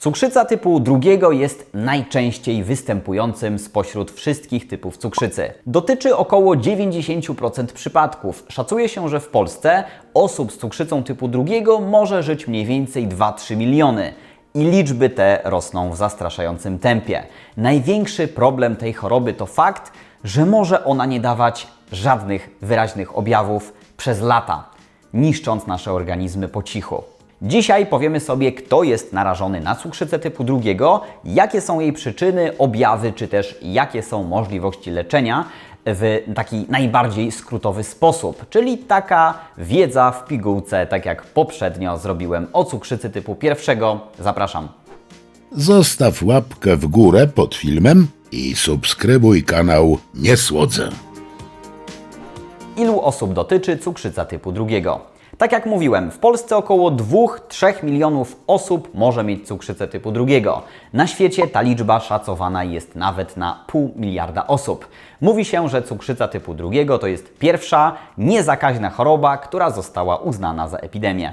Cukrzyca typu drugiego jest najczęściej występującym spośród wszystkich typów cukrzycy. Dotyczy około 90% przypadków. Szacuje się, że w Polsce osób z cukrzycą typu drugiego może żyć mniej więcej 2-3 miliony. I liczby te rosną w zastraszającym tempie. Największy problem tej choroby to fakt, że może ona nie dawać żadnych wyraźnych objawów przez lata, niszcząc nasze organizmy po cichu. Dzisiaj powiemy sobie, kto jest narażony na cukrzycę typu drugiego, jakie są jej przyczyny, objawy, czy też jakie są możliwości leczenia w taki najbardziej skrótowy sposób, czyli taka wiedza w pigułce, tak jak poprzednio zrobiłem o cukrzycy typu pierwszego. Zapraszam. Zostaw łapkę w górę pod filmem i subskrybuj kanał Nie Słodzę. Ilu osób dotyczy cukrzyca typu drugiego? Tak jak mówiłem, w Polsce około 2-3 milionów osób może mieć cukrzycę typu drugiego. Na świecie ta liczba szacowana jest nawet na pół miliarda osób. Mówi się, że cukrzyca typu drugiego to jest pierwsza niezakaźna choroba, która została uznana za epidemię.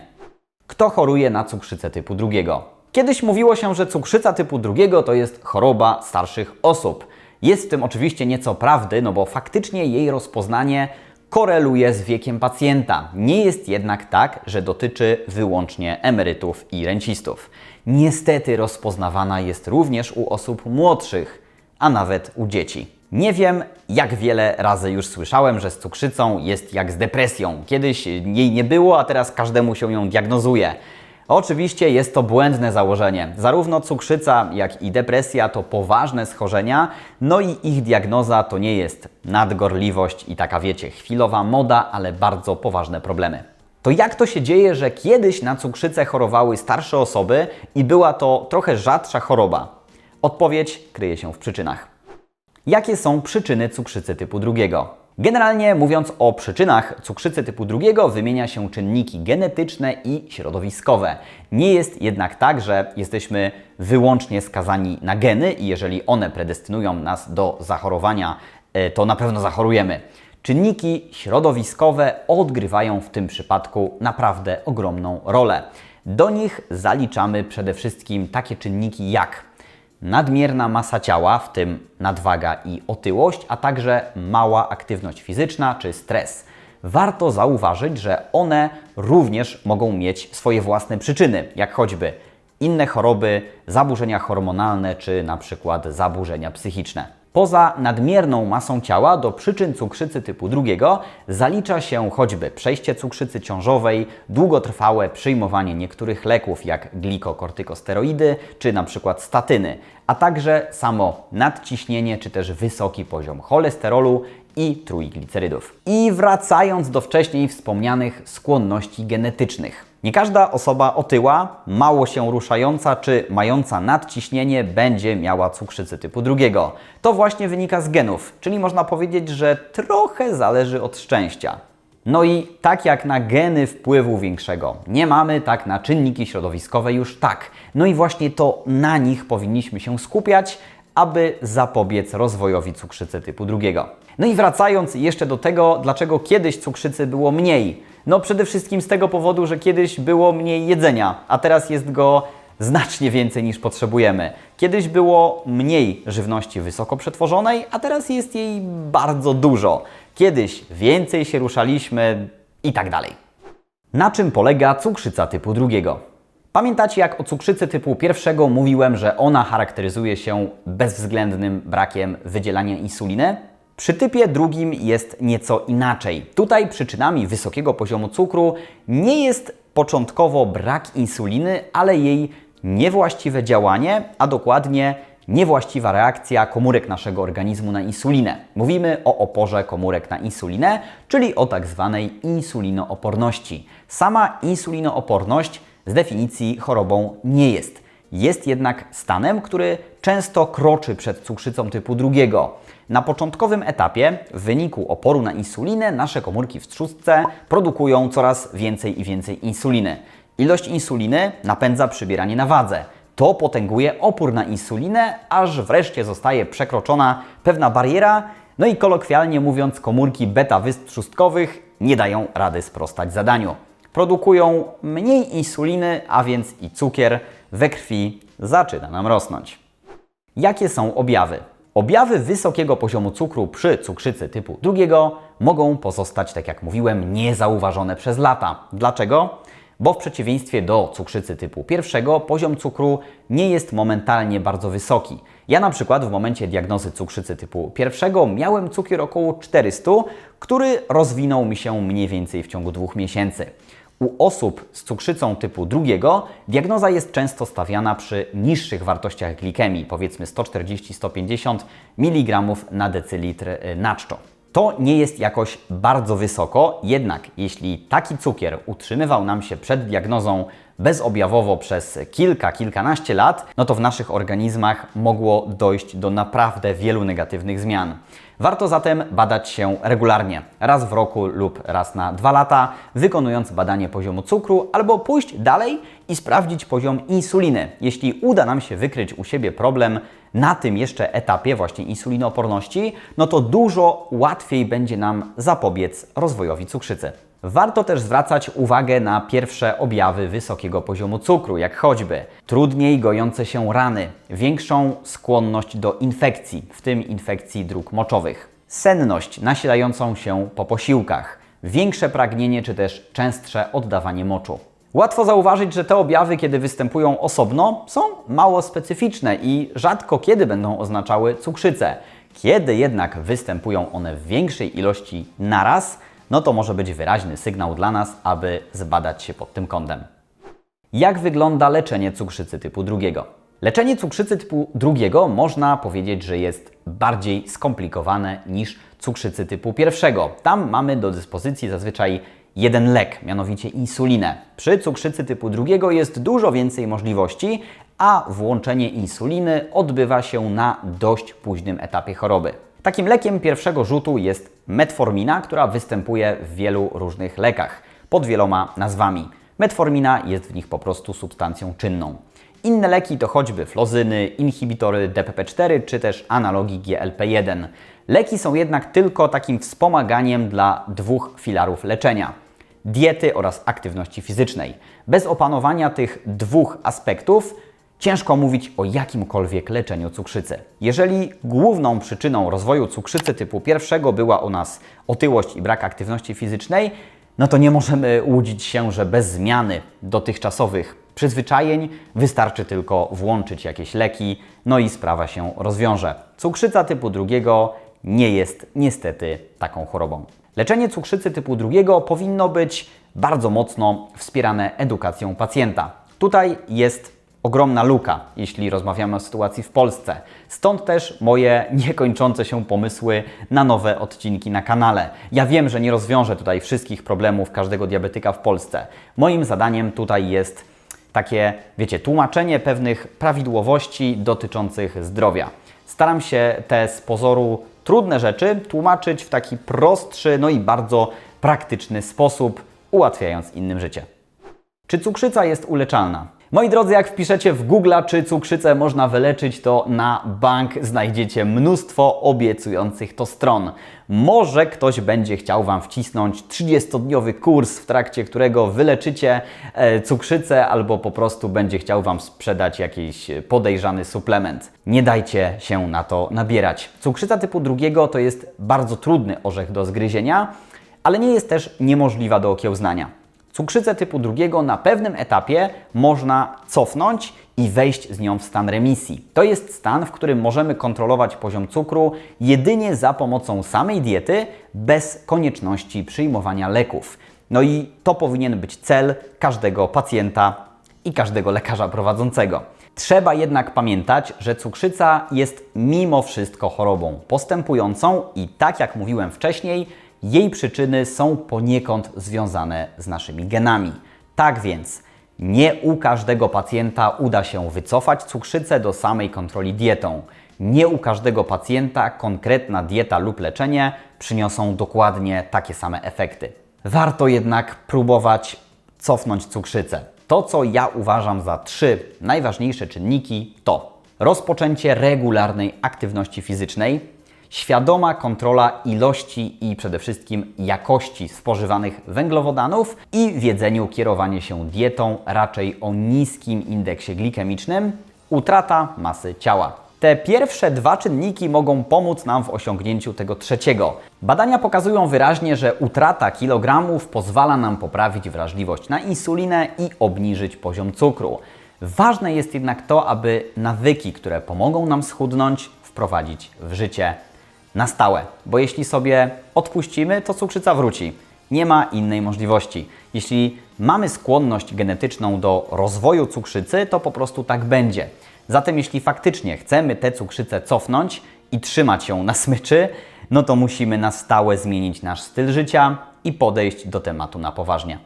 Kto choruje na cukrzycę typu drugiego? Kiedyś mówiło się, że cukrzyca typu drugiego to jest choroba starszych osób. Jest w tym oczywiście nieco prawdy, no bo faktycznie jej rozpoznanie koreluje z wiekiem pacjenta. Nie jest jednak tak, że dotyczy wyłącznie emerytów i rencistów. Niestety rozpoznawana jest również u osób młodszych, a nawet u dzieci. Nie wiem, jak wiele razy już słyszałem, że z cukrzycą jest jak z depresją. Kiedyś jej nie było, a teraz każdemu się ją diagnozuje. Oczywiście jest to błędne założenie. Zarówno cukrzyca, jak i depresja to poważne schorzenia, no i ich diagnoza to nie jest nadgorliwość i taka wiecie, chwilowa moda, ale bardzo poważne problemy. To jak to się dzieje, że kiedyś na cukrzycę chorowały starsze osoby i była to trochę rzadsza choroba? Odpowiedź kryje się w przyczynach. Jakie są przyczyny cukrzycy typu drugiego? Generalnie mówiąc o przyczynach cukrzycy typu drugiego, wymienia się czynniki genetyczne i środowiskowe. Nie jest jednak tak, że jesteśmy wyłącznie skazani na geny i jeżeli one predestynują nas do zachorowania, e, to na pewno zachorujemy. Czynniki środowiskowe odgrywają w tym przypadku naprawdę ogromną rolę. Do nich zaliczamy przede wszystkim takie czynniki jak nadmierna masa ciała, w tym nadwaga i otyłość, a także mała aktywność fizyczna czy stres. Warto zauważyć, że one również mogą mieć swoje własne przyczyny, jak choćby inne choroby, zaburzenia hormonalne czy na przykład zaburzenia psychiczne. Poza nadmierną masą ciała do przyczyn cukrzycy typu drugiego zalicza się choćby przejście cukrzycy ciążowej, długotrwałe przyjmowanie niektórych leków jak glikokortykosteroidy czy przykład statyny, a także samo nadciśnienie czy też wysoki poziom cholesterolu i trójglicerydów. I wracając do wcześniej wspomnianych skłonności genetycznych. Nie każda osoba otyła, mało się ruszająca czy mająca nadciśnienie będzie miała cukrzycy typu drugiego. To właśnie wynika z genów, czyli można powiedzieć, że trochę zależy od szczęścia. No i tak jak na geny wpływu większego nie mamy, tak na czynniki środowiskowe już tak. No i właśnie to na nich powinniśmy się skupiać, aby zapobiec rozwojowi cukrzycy typu drugiego. No i wracając jeszcze do tego, dlaczego kiedyś cukrzycy było mniej. No przede wszystkim z tego powodu, że kiedyś było mniej jedzenia, a teraz jest go znacznie więcej niż potrzebujemy. Kiedyś było mniej żywności wysoko przetworzonej, a teraz jest jej bardzo dużo. Kiedyś więcej się ruszaliśmy i tak dalej. Na czym polega cukrzyca typu drugiego? Pamiętacie, jak o cukrzycy typu pierwszego mówiłem, że ona charakteryzuje się bezwzględnym brakiem wydzielania insuliny? Przy typie drugim jest nieco inaczej. Tutaj przyczynami wysokiego poziomu cukru nie jest początkowo brak insuliny, ale jej niewłaściwe działanie, a dokładnie niewłaściwa reakcja komórek naszego organizmu na insulinę. Mówimy o oporze komórek na insulinę, czyli o tak zwanej insulinooporności. Sama insulinooporność z definicji chorobą nie jest. Jest jednak stanem, który często kroczy przed cukrzycą typu drugiego. Na początkowym etapie, w wyniku oporu na insulinę, nasze komórki w trzustce produkują coraz więcej i więcej insuliny. Ilość insuliny napędza przybieranie na wadze. To potęguje opór na insulinę, aż wreszcie zostaje przekroczona pewna bariera, no i kolokwialnie mówiąc, komórki beta wysp trzustkowych nie dają rady sprostać zadaniu. Produkują mniej insuliny, a więc i cukier, we krwi zaczyna nam rosnąć. Jakie są objawy? Objawy wysokiego poziomu cukru przy cukrzycy typu drugiego mogą pozostać, tak jak mówiłem, niezauważone przez lata. Dlaczego? Bo w przeciwieństwie do cukrzycy typu pierwszego poziom cukru nie jest momentalnie bardzo wysoki. Ja na przykład w momencie diagnozy cukrzycy typu pierwszego miałem cukier około 400, który rozwinął mi się mniej więcej w ciągu dwóch miesięcy. U osób z cukrzycą typu drugiego diagnoza jest często stawiana przy niższych wartościach glikemii, powiedzmy 140-150 mg na decylitr y, na czczo. To nie jest jakoś bardzo wysoko, jednak jeśli taki cukier utrzymywał nam się przed diagnozą bezobjawowo przez kilka, kilkanaście lat, no to w naszych organizmach mogło dojść do naprawdę wielu negatywnych zmian. Warto zatem badać się regularnie, raz w roku lub raz na dwa lata, wykonując badanie poziomu cukru, albo pójść dalej i sprawdzić poziom insuliny. Jeśli uda nam się wykryć u siebie problem na tym jeszcze etapie właśnie insulinooporności, no to dużo łatwiej będzie nam zapobiec rozwojowi cukrzycy. Warto też zwracać uwagę na pierwsze objawy wysokiego poziomu cukru, jak choćby trudniej gojące się rany, większą skłonność do infekcji, w tym infekcji dróg moczowych, senność nasilającą się po posiłkach, większe pragnienie czy też częstsze oddawanie moczu. Łatwo zauważyć, że te objawy, kiedy występują osobno, są mało specyficzne i rzadko kiedy będą oznaczały cukrzycę. Kiedy jednak występują one w większej ilości naraz, no to może być wyraźny sygnał dla nas, aby zbadać się pod tym kątem. Jak wygląda leczenie cukrzycy typu drugiego? Leczenie cukrzycy typu drugiego można powiedzieć, że jest bardziej skomplikowane niż cukrzycy typu pierwszego. Tam mamy do dyspozycji zazwyczaj jeden lek, mianowicie insulinę. Przy cukrzycy typu drugiego jest dużo więcej możliwości, a włączenie insuliny odbywa się na dość późnym etapie choroby. Takim lekiem pierwszego rzutu jest metformina, która występuje w wielu różnych lekach pod wieloma nazwami. Metformina jest w nich po prostu substancją czynną. Inne leki to choćby flozyny, inhibitory DPP4 czy też analogi GLP1. Leki są jednak tylko takim wspomaganiem dla dwóch filarów leczenia diety oraz aktywności fizycznej. Bez opanowania tych dwóch aspektów ciężko mówić o jakimkolwiek leczeniu cukrzycy. Jeżeli główną przyczyną rozwoju cukrzycy typu pierwszego była u nas otyłość i brak aktywności fizycznej, no to nie możemy łudzić się, że bez zmiany dotychczasowych przyzwyczajeń wystarczy tylko włączyć jakieś leki, no i sprawa się rozwiąże. Cukrzyca typu drugiego nie jest niestety taką chorobą. Leczenie cukrzycy typu drugiego powinno być bardzo mocno wspierane edukacją pacjenta. Tutaj jest ogromna luka, jeśli rozmawiamy o sytuacji w Polsce. Stąd też moje niekończące się pomysły na nowe odcinki na kanale. Ja wiem, że nie rozwiążę tutaj wszystkich problemów każdego diabetyka w Polsce. Moim zadaniem tutaj jest takie, wiecie, tłumaczenie pewnych prawidłowości dotyczących zdrowia. Staram się te z pozoru trudne rzeczy tłumaczyć w taki prostszy, no i bardzo praktyczny sposób, ułatwiając innym życie. Czy cukrzyca jest uleczalna? Moi drodzy, jak wpiszecie w Google, czy cukrzycę można wyleczyć, to na bank znajdziecie mnóstwo obiecujących to stron. Może ktoś będzie chciał Wam wcisnąć 30-dniowy kurs, w trakcie którego wyleczycie e, cukrzycę, albo po prostu będzie chciał Wam sprzedać jakiś podejrzany suplement. Nie dajcie się na to nabierać. Cukrzyca typu drugiego to jest bardzo trudny orzech do zgryzienia, ale nie jest też niemożliwa do okiełznania. Cukrzycę typu drugiego na pewnym etapie można cofnąć i wejść z nią w stan remisji. To jest stan, w którym możemy kontrolować poziom cukru jedynie za pomocą samej diety, bez konieczności przyjmowania leków. No i to powinien być cel każdego pacjenta i każdego lekarza prowadzącego. Trzeba jednak pamiętać, że cukrzyca jest mimo wszystko chorobą postępującą i tak jak mówiłem wcześniej, jej przyczyny są poniekąd związane z naszymi genami. Tak więc nie u każdego pacjenta uda się wycofać cukrzycę do samej kontroli dietą. Nie u każdego pacjenta konkretna dieta lub leczenie przyniosą dokładnie takie same efekty. Warto jednak próbować cofnąć cukrzycę. To, co ja uważam za trzy najważniejsze czynniki, to rozpoczęcie regularnej aktywności fizycznej, świadoma kontrola ilości i przede wszystkim jakości spożywanych węglowodanów i w jedzeniu kierowanie się dietą raczej o niskim indeksie glikemicznym, utrata masy ciała. Te pierwsze dwa czynniki mogą pomóc nam w osiągnięciu tego trzeciego. Badania pokazują wyraźnie, że utrata kilogramów pozwala nam poprawić wrażliwość na insulinę i obniżyć poziom cukru. Ważne jest jednak to, aby nawyki, które pomogą nam schudnąć, wprowadzić w życie na stałe. Bo jeśli sobie odpuścimy, to cukrzyca wróci. Nie ma innej możliwości. Jeśli mamy skłonność genetyczną do rozwoju cukrzycy, to po prostu tak będzie. Zatem jeśli faktycznie chcemy tę cukrzycę cofnąć i trzymać ją na smyczy, no to musimy na stałe zmienić nasz styl życia i podejść do tematu na poważnie.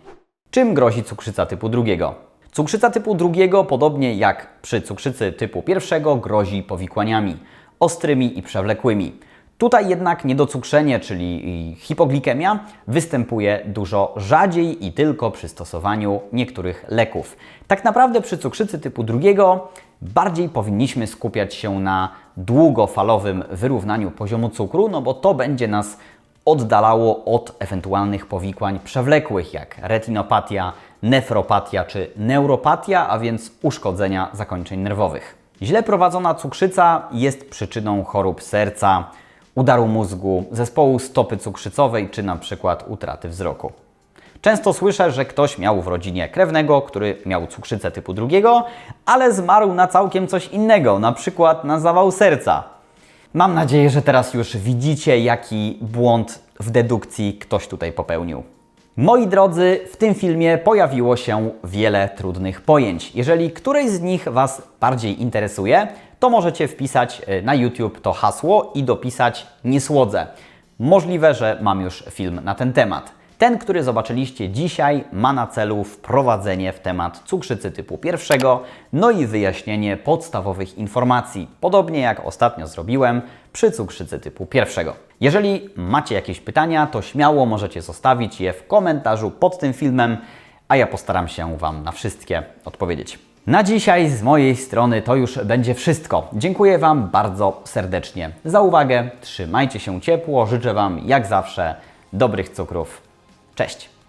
Czym grozi cukrzyca typu drugiego? Cukrzyca typu drugiego, podobnie jak przy cukrzycy typu pierwszego, grozi powikłaniami ostrymi i przewlekłymi. Tutaj jednak niedocukrzenie, czyli hipoglikemia, występuje dużo rzadziej i tylko przy stosowaniu niektórych leków. Tak naprawdę przy cukrzycy typu drugiego bardziej powinniśmy skupiać się na długofalowym wyrównaniu poziomu cukru, no bo to będzie nas oddalało od ewentualnych powikłań przewlekłych, jak retinopatia, nefropatia czy neuropatia, a więc uszkodzenia zakończeń nerwowych. Źle prowadzona cukrzyca jest przyczyną chorób serca, udaru mózgu, zespołu stopy cukrzycowej czy na przykład utraty wzroku. Często słyszę, że ktoś miał w rodzinie krewnego, który miał cukrzycę typu drugiego, ale zmarł na całkiem coś innego, na przykład na zawał serca. Mam nadzieję, że teraz już widzicie, jaki błąd w dedukcji ktoś tutaj popełnił. Moi drodzy, w tym filmie pojawiło się wiele trudnych pojęć. Jeżeli któreś z nich Was bardziej interesuje, to możecie wpisać y, na YouTube to hasło i dopisać nie słodzę. Możliwe, że mam już film na ten temat. Ten, który zobaczyliście dzisiaj, ma na celu wprowadzenie w temat cukrzycy typu pierwszego, no i wyjaśnienie podstawowych informacji, podobnie jak ostatnio zrobiłem przy cukrzycy typu pierwszego. Jeżeli macie jakieś pytania, to śmiało możecie zostawić je w komentarzu pod tym filmem, a ja postaram się Wam na wszystkie odpowiedzieć. Na dzisiaj z mojej strony to już będzie wszystko. Dziękuję Wam bardzo serdecznie za uwagę. Trzymajcie się ciepło. Życzę Wam jak zawsze dobrych cukrów. Cześć!